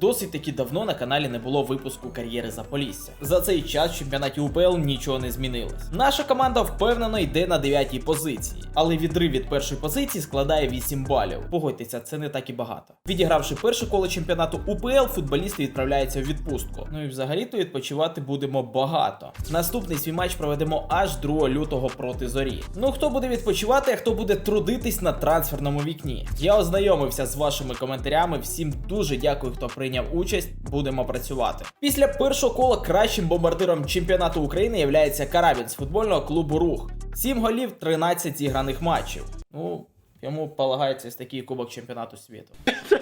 Досить таки давно на каналі не було випуску кар'єри Заполісся. За цей час в чемпіонаті УПЛ нічого не змінилось. Наша команда впевнено йде на 9-й позиції, але відрив від першої позиції складає 8 балів. Погодьтеся, це не так і багато. Відігравши перше коло чемпіонату УПЛ, футболісти відправляються в відпустку. Ну і взагалі-то відпочивати будемо багато. Наступний свій матч проведемо аж 2 лютого проти зорі. Ну хто буде відпочивати, а хто буде трудитись на трансферному вікні? Я ознайомився з вашими коментарями. Всім дуже дякую, хто прийняв участь. Будемо працювати. Після першого кола кращим бомбардиром чемпіонату України являється Карабін з футбольного клубу Рух. 7 голів, 13 зіграних матчів. Ну, йому полагається такий кубок чемпіонату світу.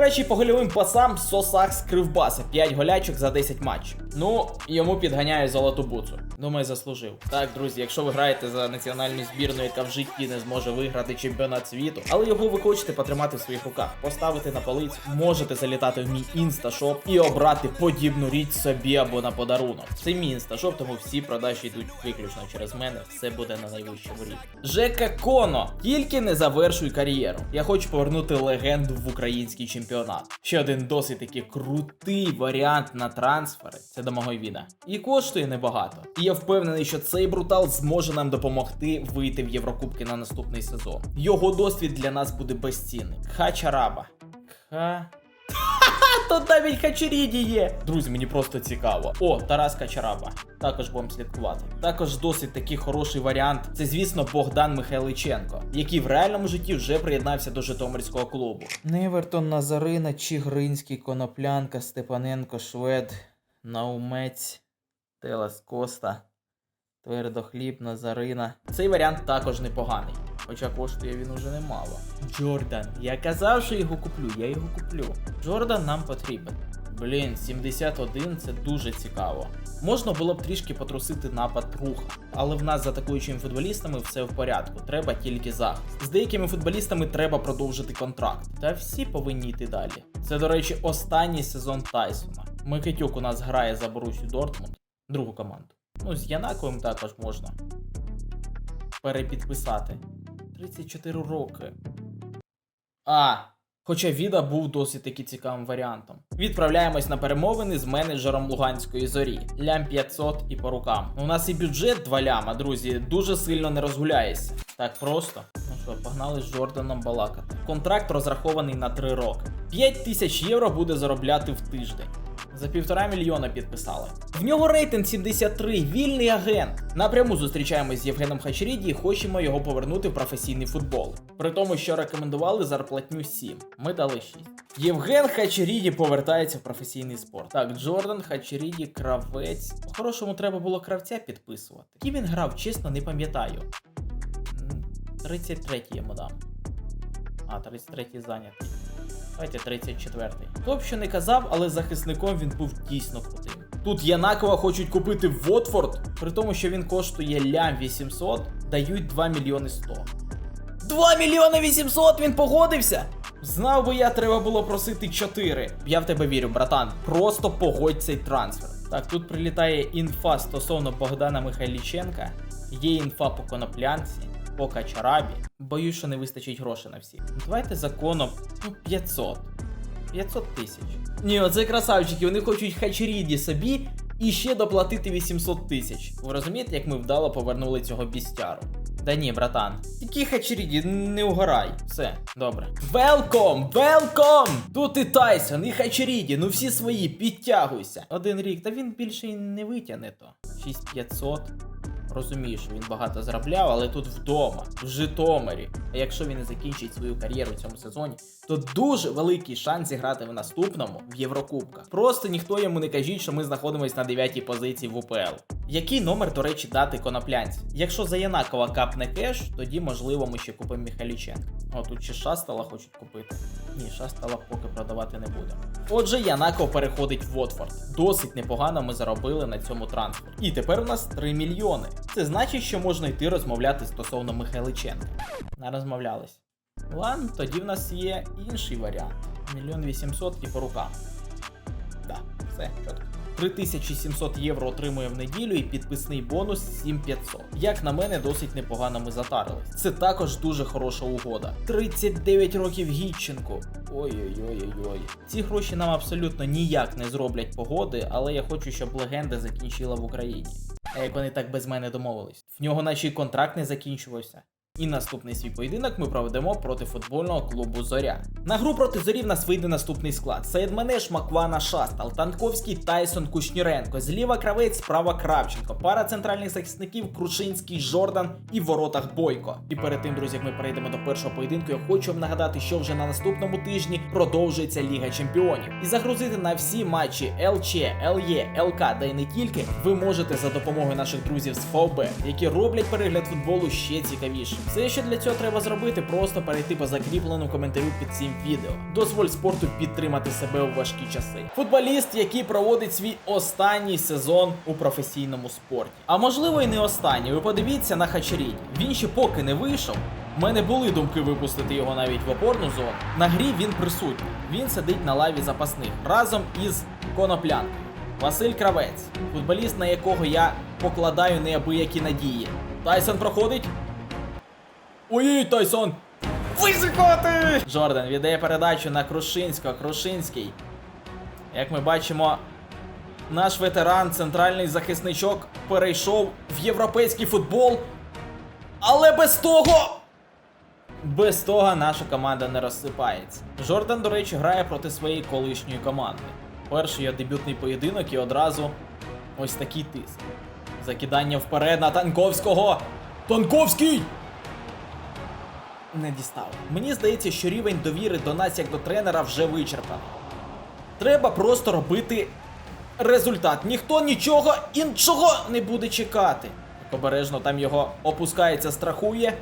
Кращий по гольовим пасам Сосак з Кривбаса, 5 голячок за 10 матчів. Ну, йому підганяє золоту буцу. Думаю, заслужив. Так, друзі, якщо ви граєте за національну збірну, яка в житті не зможе виграти чемпіонат світу, але його ви хочете потримати в своїх руках, поставити на полицю, можете залітати в мій інсташоп і обрати подібну річ собі або на подарунок. Це мій інсташоп, тому всі продажі йдуть виключно через мене. Все буде на найвищому рівні. Жека Коно, тільки не завершуй кар'єру. Я хочу повернути легенду в український чемпіонат. Ще один досить таки крутий варіант на трансфери. Це до мого віда. І коштує небагато. І я впевнений, що цей брутал зможе нам допомогти вийти в Єврокубки на наступний сезон. Його досвід для нас буде безцінний. Хачараба. Ха. Тут навіть Хачеріді є. Друзі, мені просто цікаво. О, Тарас Качараба. Також будемо слідкувати. Також досить такий хороший варіант. Це, звісно, Богдан Михайличенко, який в реальному житті вже приєднався до Житомирського клубу. Невертон, Назарина, Чигринський, Коноплянка, Степаненко, Швед, Наумець, Телес Коста, Твердохліб, Назарина. Цей варіант також непоганий. Хоча коштує він уже немало. Джордан. Я казав, що його куплю, я його куплю. Джордан нам потрібен. Блін, 71 це дуже цікаво. Можна було б трішки потрусити напад руха, але в нас з атакуючими футболістами все в порядку, треба тільки захист. З деякими футболістами треба продовжити контракт. Та всі повинні йти далі. Це, до речі, останній сезон Тайсона. Микитюк у нас грає за Борусю Дортмунд, другу команду. Ну, з Янаковим також можна перепідписати. 34 роки. А, хоча Віда був досить таки цікавим варіантом. Відправляємось на перемовини з менеджером Луганської зорі. Лям 500 і по рукам. У нас і бюджет 2 ляма, друзі, дуже сильно не розгуляється. Так просто. Ну що, погнали з Джорданом балакати. Контракт розрахований на 3 роки. 5 тисяч євро буде заробляти в тиждень. За півтора мільйона підписали. В нього рейтинг 73, вільний агент. Напряму зустрічаємось з Євгеном Хачеріді і хочемо його повернути в професійний футбол. При тому, що рекомендували зарплатню 7. Ми дали 6. Євген Хачеріді повертається в професійний спорт. Так, Джордан, Хачеріді, кравець. По-хорошому треба було кравця підписувати. Ким він грав, чесно, не пам'ятаю. М, 33 йому дам. А, 33 зайнятий. Давайте 34-й. Хто б що не казав, але захисником він був дійсно крутим. Тут Янакова хочуть купити Вотфорд, при тому, що він коштує лям 800, дають 2 мільйони 100. 2 мільйони 800 він погодився! Знав би я, треба було просити 4. Я в тебе вірю, братан. Просто погодь цей трансфер. Так, тут прилітає інфа стосовно Богдана Михайліченка. Є інфа по коноплянці, по качарабі. Боюсь, що не вистачить грошей на всіх. Ну, Давайте законом ну, 500. 500 тисяч. Ні, оце красавчики, вони хочуть хачеріді собі і ще доплатити 800 тисяч. Ви розумієте, як ми вдало повернули цього бістяру? Да ні, братан. Які хачеріді, не угорай. Все, добре. Велком! Велком! Тут і Тайсон, і хачеріді, ну всі свої, підтягуйся. Один рік, та він більше й не витягне то. 6500. Розумію, що він багато заробляв, але тут вдома, в Житомирі. А якщо він не закінчить свою кар'єру в цьому сезоні, то дуже великий шанс зіграти в наступному в Єврокубках. Просто ніхто йому не кажіть, що ми знаходимося на 9 позиції в УПЛ. Який номер, до речі, дати коноплянці? Якщо за Янакова капне кеш, тоді можливо ми ще купимо Міхаліченка. О, тут ще Шастала хочуть купити. Ні, Шастала поки продавати не будемо. Отже, Янаков переходить в Вотфорд. Досить непогано ми заробили на цьому трансфері. І тепер у нас 3 мільйони. Це значить, що можна йти розмовляти стосовно Михайличенка. Не розмовлялись. Ладно, тоді в нас є інший варіант. Мільйон вісімсот і по рукам. Так, все, чітко. 3700 євро отримує в неділю і підписний бонус 7500. Як на мене, досить непогано ми затарились. Це також дуже хороша угода. 39 років Гітченку. Ой-ой-ой-ой. Ці гроші нам абсолютно ніяк не зроблять погоди, але я хочу, щоб легенда закінчила в Україні. А як вони так без мене домовились? В нього наче й контракт не закінчувався. І наступний свій поєдинок ми проведемо проти футбольного клубу Зоря. На гру проти зорі в нас вийде наступний склад: Саєдманеш, Маквана, Шастал, Танковський, Тайсон, Кушніренко, зліва кравець, справа Кравченко, пара центральних захисників Крушинський, Жордан і в воротах Бойко. І перед тим, друзі, як ми перейдемо до першого поєдинку, я хочу вам нагадати, що вже на наступному тижні продовжується Ліга Чемпіонів. І загрузити на всі матчі ЛЧ, ЛЄ, ЛК, та й не тільки, ви можете за допомогою наших друзів з ФОБ, які роблять перегляд футболу ще цікавішим. Все, що для цього треба зробити, просто перейти по закріпленому коментарю під цим відео. Дозволь спорту підтримати себе у важкі часи. Футболіст, який проводить свій останній сезон у професійному спорті. А можливо і не останній. Ви подивіться на Хачеріні. Він ще поки не вийшов. У мене були думки випустити його навіть в опорну зону. На грі він присутній. Він сидить на лаві запасних разом із коноплянкою. Василь Кравець, футболіст, на якого я покладаю неабиякі надії. Тайсон проходить. Ой, Тайсон! Висикати! Жордан віддає передачу на Крушинського. Крушинський. Як ми бачимо, наш ветеран, центральний захисничок, перейшов в європейський футбол. Але без того. Без того наша команда не розсипається. Жордан, до речі, грає проти своєї колишньої команди. Перший його дебютний поєдинок і одразу ось такий тиск. Закидання вперед на Танковського. Танковський! Не дістав. Мені здається, що рівень довіри до нас як до тренера вже вичерпаний. Треба просто робити результат. Ніхто нічого іншого не буде чекати. Обережно там його опускається, страхує.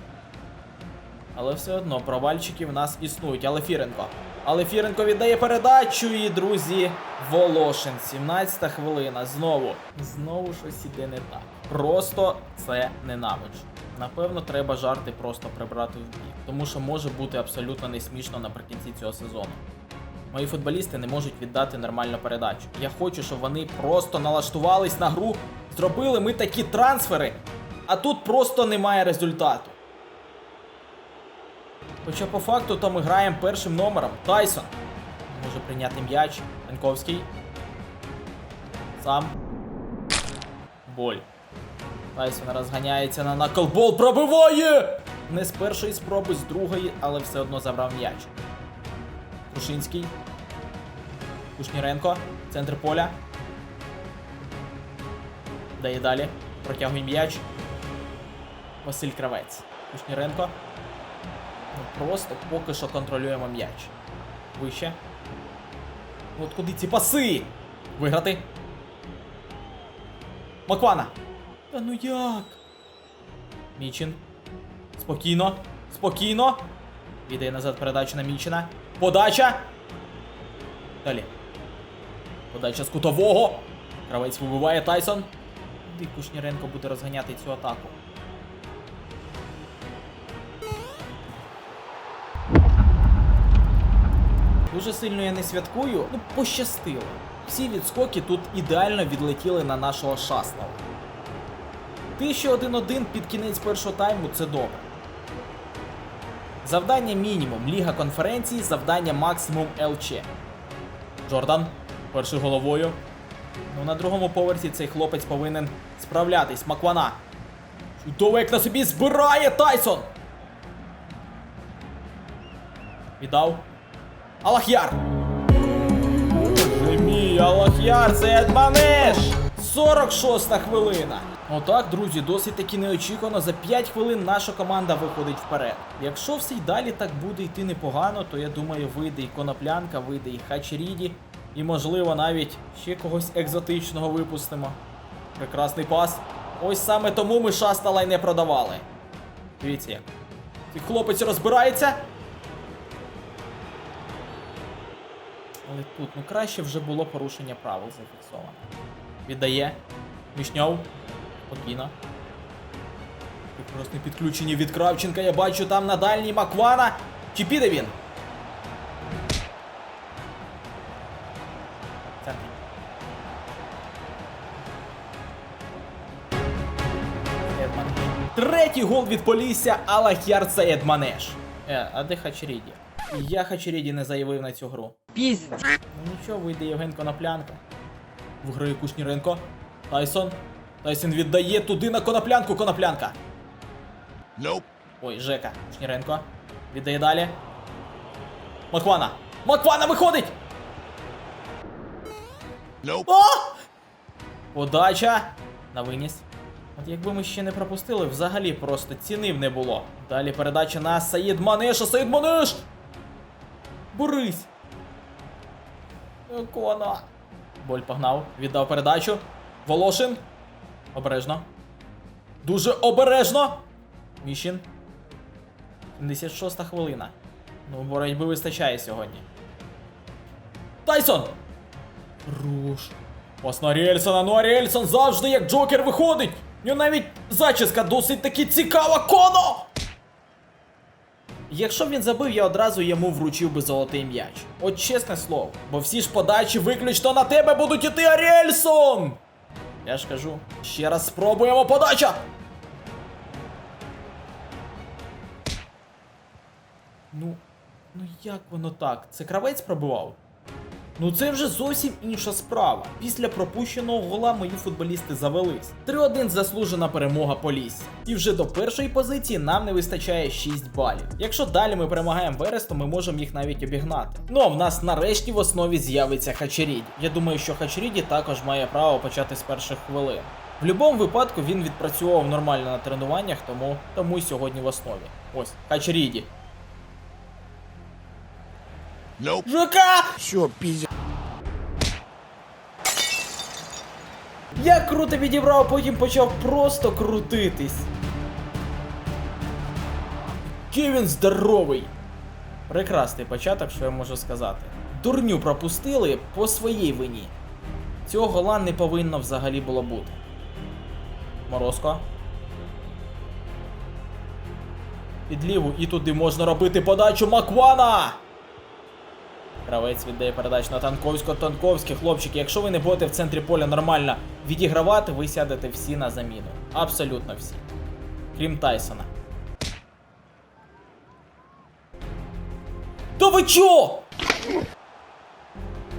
Але все одно провальчики в нас існують. Але Фіренко. Але Фіренко віддає передачу і, друзі, Волошин. 17 хвилина. Знову. Знову щось іде не так. Просто це ненавиджу. Напевно, треба жарти просто прибрати в бік, тому що може бути абсолютно не смішно наприкінці цього сезону. Мої футболісти не можуть віддати нормальну передачу. Я хочу, щоб вони просто налаштувались на гру, зробили ми такі трансфери, а тут просто немає результату. Хоча по факту то ми граємо першим номером. Тайсон. Може прийняти м'яч. Янковський. Сам. Боль. Тайсон розганяється на наклбол. Пробиває! Не з першої спроби, з другої, але все одно забрав м'яч. Крушинський. Кушніренко. Центр поля. Дає далі. Протягує м'яч. Василь Кравець. Кушніренко. Ну, просто поки що контролюємо м'яч. Вище. От куди ці паси? Виграти. Маквана. Та ну як? Мічин. Спокійно. Спокійно. Віддає назад передачу на Мічина. Подача. Далі. Подача з кутового. Кравець вибиває Тайсон. Куди Кушніренко буде розганяти цю атаку? Дуже сильно я не святкую, ну пощастило. Всі відскоки тут ідеально відлетіли на нашого Шаслава. Ти ще 1-1 під кінець першого тайму це добре. Завдання мінімум Ліга конференції, завдання максимум ЛЧ. Джордан, перший головою. Ну, на другому поверсі цей хлопець повинен справлятись. Маквана. Чудово, як на собі збирає Тайсон! Віддав. Алахяр! Боже мій, Алахяр, це Едманеш! 46 хвилина. Отак, друзі, досить таки неочікувано. За 5 хвилин наша команда виходить вперед. Якщо все й далі так буде йти непогано, то я думаю, вийде і коноплянка, вийде і Хачеріді, і можливо навіть ще когось екзотичного випустимо. Прекрасний пас. Ось саме тому ми шастала й не продавали. Дивіться як. Цей хлопець розбирається. Але тут ну краще вже було порушення правил зафіксовано. Віддає. Мішньов. Спокійно. Прекрасне підключення від Кравченка. Я бачу там на дальній Маквана. Чи піде він? Третій гол від Полісся Алахяр це Едманеш. Е, а де Хачеріді? Я Хачеріді не заявив на цю гру. Пиздец. Ну нічого, вийде Євген Коноплянка. Виграє Кушніренко. Тайсон. Тайсон віддає туди на коноплянку коноплянка. Nope. Ой, Жека. Кушніренко. Віддає далі. Маквана. Маквана виходить! Nope. О! Подача! На виніс. От якби ми ще не пропустили, взагалі просто цінив не було. Далі передача на Саїд Манеша. Саїд Манеш! Борись! Кона. Боль погнав. Віддав передачу. Волошин. Обережно. Дуже обережно. Міщин. 76 хвилина. Ну, боротьби вистачає сьогодні. Тайсон! Руш. Ось на Рельсона, ну а Рельсон завжди як Джокер виходить. У нього навіть зачіска досить таки цікава. Коно! Якщо б він забив, я одразу йому вручив би золотий м'яч. От чесне слово, бо всі ж подачі виключно на тебе будуть іти Арельсон! Я ж кажу, ще раз спробуємо подача! Ну, ну як воно так? Це кравець пробивав? Ну це вже зовсім інша справа. Після пропущеного гола мої футболісти завелись. 3-1 заслужена перемога Полісся. І вже до першої позиції нам не вистачає 6 балів. Якщо далі ми перемагаємо Верес, то ми можемо їх навіть обігнати. Ну а в нас нарешті в основі з'явиться Хачеріді. Я думаю, що Хачеріді також має право почати з перших хвилин. В будь-якому випадку він відпрацьовував нормально на тренуваннях, тому тому й сьогодні в основі. Ось, Хачеріді. Nope. ЖК! Все, пиздец. Я круто відібрав, потім почав просто крутитись. Кевін здоровий. Прекрасний початок, що я можу сказати. Дурню пропустили по своїй вині. Цього гола не повинно взагалі було бути. Морозко. Під ліву і туди можна робити подачу Маквана! Гравець віддає передачу на Танковського. Танковський, хлопчики, якщо ви не будете в центрі поля нормально відігравати, ви сядете всі на заміну. Абсолютно всі. Крім Тайсона. Та ви чо?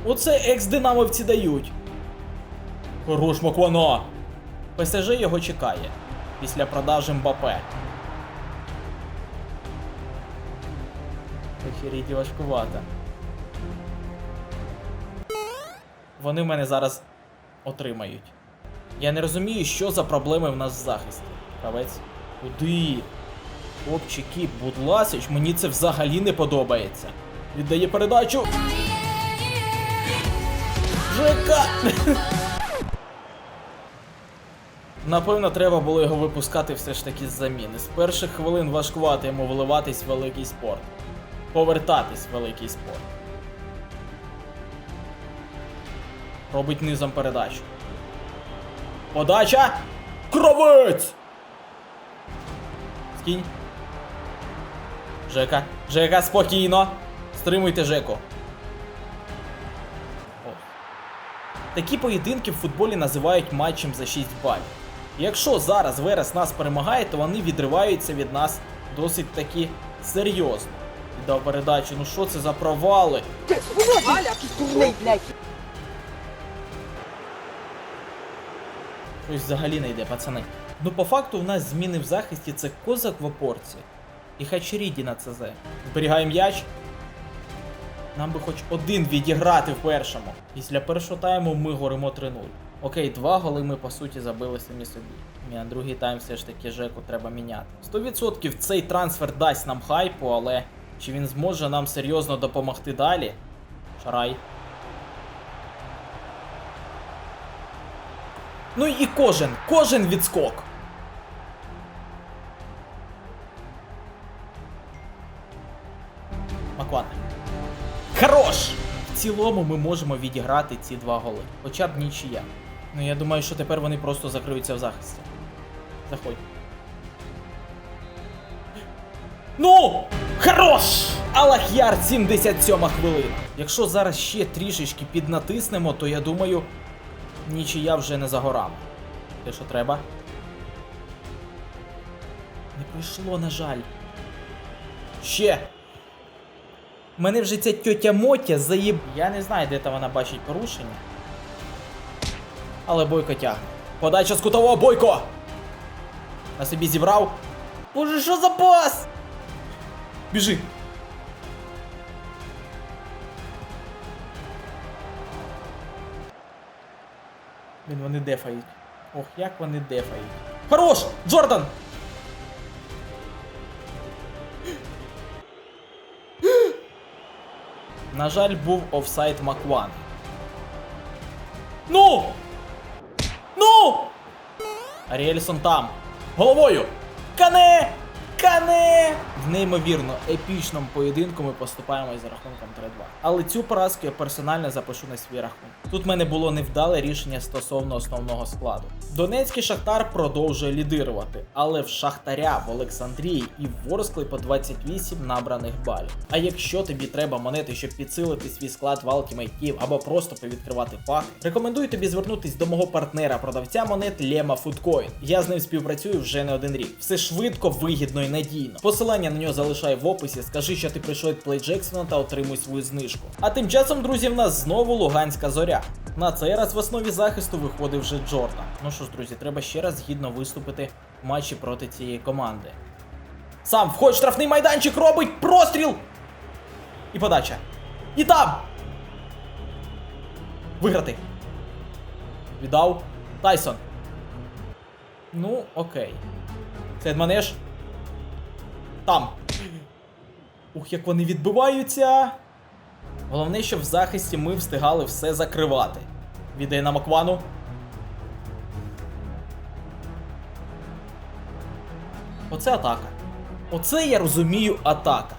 Оце екс-динамовці дають. Хорош Маквана. ПСЖ його чекає. Після продажі Мбапе. Охеріть важкувато. Вони в мене зараз отримають. Я не розумію, що за проблеми в нас в захисті. Гравець. Куди? Хлопчики, будь ласич, мені це взагалі не подобається. Віддає передачу. ЖК! Напевно, треба було його випускати все ж таки з заміни. З перших хвилин важкувати йому виливатись в великий спорт. Повертатись в великий спорт. Робить низом передачу. Подача! Кровець! Скинь. Жека. Жека, спокійно. Стримуйте Жеку. О. Такі поєдинки в футболі називають матчем за 6 балів. Якщо зараз Верес нас перемагає, то вони відриваються від нас досить таки серйозно. Віддав передачу, ну що це за провали? Валя, курный, блядь. Щось взагалі не йде, пацани. Ну, по факту, в нас зміни в захисті це козак в опорці і Хачеріді на ЦЗ. Зберігаємо м'яч. Нам би хоч один відіграти в першому. Після першого тайму ми горимо 3-0. Окей, два голи ми по суті забили самі собі. І на другий тайм все ж таки Жеку треба міняти. 100% цей трансфер дасть нам хайпу, але чи він зможе нам серйозно допомогти далі? Шарай. Ну і кожен, кожен відскок. Макван. Хорош! В цілому ми можемо відіграти ці два голи. Хоча б нічия. Ну я думаю, що тепер вони просто закриються в захисті. Заходь. Ну! Хорош! Алахяр 77 хвилина. Якщо зараз ще трішечки піднатиснемо, то я думаю, нічия вже не за горами. Те, що треба. Не прийшло, на жаль. Ще. Мене вже ця тьотя Мотя заїб. Я не знаю, де там вона бачить порушення. Але бойко тягне. Подача з кутового бойко! На собі зібрав. Боже, що за пас? Біжи. Блін, вони дефають. Ох, як вони дефають. Хорош! Джордан! На жаль, був офсайд Макван. Ну! Ну! Аріельсон там. Головою! Кане! Кане! В неймовірно епічному поєдинку ми поступаємось за рахунком 3-2. Але цю поразку я персонально запишу на свій рахунок. Тут в мене було невдале рішення стосовно основного складу. Донецький Шахтар продовжує лідирувати, але в Шахтаря в Олександрії і в Ворскли по 28 набраних балів. А якщо тобі треба монети, щоб підсилити свій склад в Ultimate Team або просто повідкривати пак, рекомендую тобі звернутись до мого партнера, продавця монет Lema Foodcoin. Я з ним співпрацюю вже не один рік. Все швидко, вигідно і надійно. Посилання на нього залишаю в описі. Скажи, що ти прийшов від Play Jackson та отримуй свою знижку. А тим часом, друзі, в нас знову Луганська зоря. На цей раз в основі захисту виходив вже Джордан. Ну що ж, друзі, треба ще раз гідно виступити в матчі проти цієї команди. Сам входить штрафний майданчик, робить простріл! І подача. І там! Виграти. Віддав. Тайсон. Ну, окей. Це манеж. Там. Ух, як вони відбиваються. Головне, щоб в захисті ми встигали все закривати. Віддає на Маквану. Оце атака. Оце я розумію атака.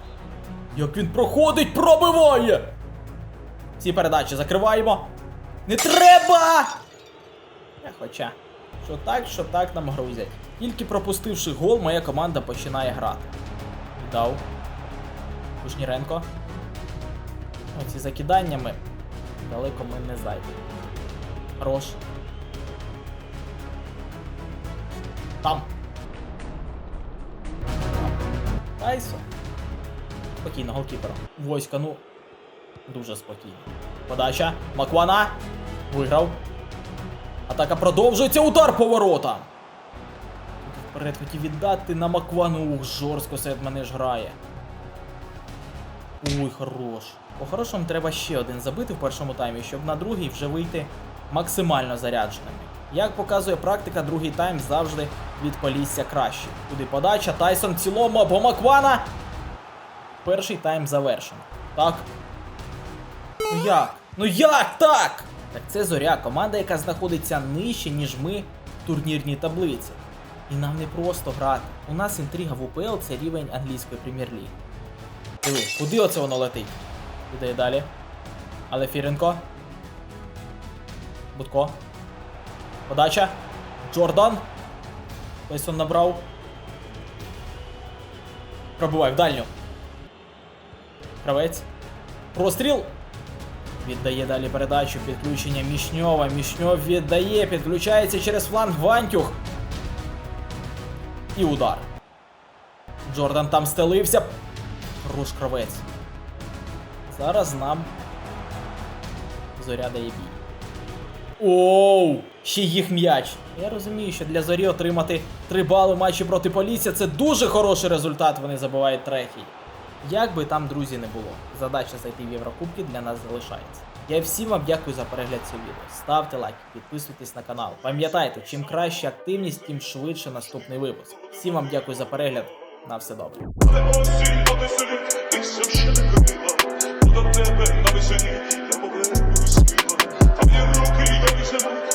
Як він проходить, пробиває! Всі передачі закриваємо. Не треба! Е, Хоча, що так, що так нам грузять. Тільки пропустивши гол, моя команда починає грати. Віддав. Кушніренко. Оці закиданнями далеко ми не зайдемо. Хорош. Там. Тайсон. Спокійно, голкіпер. Войська, ну. Дуже спокійно. Подача. Маквана. Виграв. Атака продовжується. Удар по воротам. Вперед хотів віддати на Маквану. Ух, жорстко серед мене ж грає. Ой, хорош. По-хорошому треба ще один забити в першому таймі, щоб на другий вже вийти максимально зарядженими. Як показує практика, другий тайм завжди від Полісся краще. Туди подача, Тайсон цілому або Маквана. Перший тайм завершено. Так. Ну як? Ну як так? Так це зоря, команда, яка знаходиться нижче, ніж ми в турнірній таблиці. І нам не просто грати. У нас інтрига в УПЛ це рівень англійської прем'єр-ліги. Диви, куди оце воно летить? Іде далі. Але Фіренко. Будко. Подача. Джордан. Тайсон набрав. Пробивай в дальню. Кравець. Простріл. Віддає далі передачу. Підключення Мішньова. Мішньов віддає. Підключається через фланг Вантюх. І удар. Джордан там стелився. Хорош кравець. Зараз нам зоря дає бій. Оу! Ще їх м'яч. Я розумію, що для зорі отримати 3 бали в матчі проти Полісся це дуже хороший результат, вони забувають третій. Як би там, друзі, не було, задача зайти в Єврокубки для нас залишається. Я всім вам дякую за перегляд цього відео. Ставте лайки, підписуйтесь на канал. Пам'ятайте, чим краще активність, тим швидше наступний випуск. Всім вам дякую за перегляд. На все добре. Там є руки, я біжу.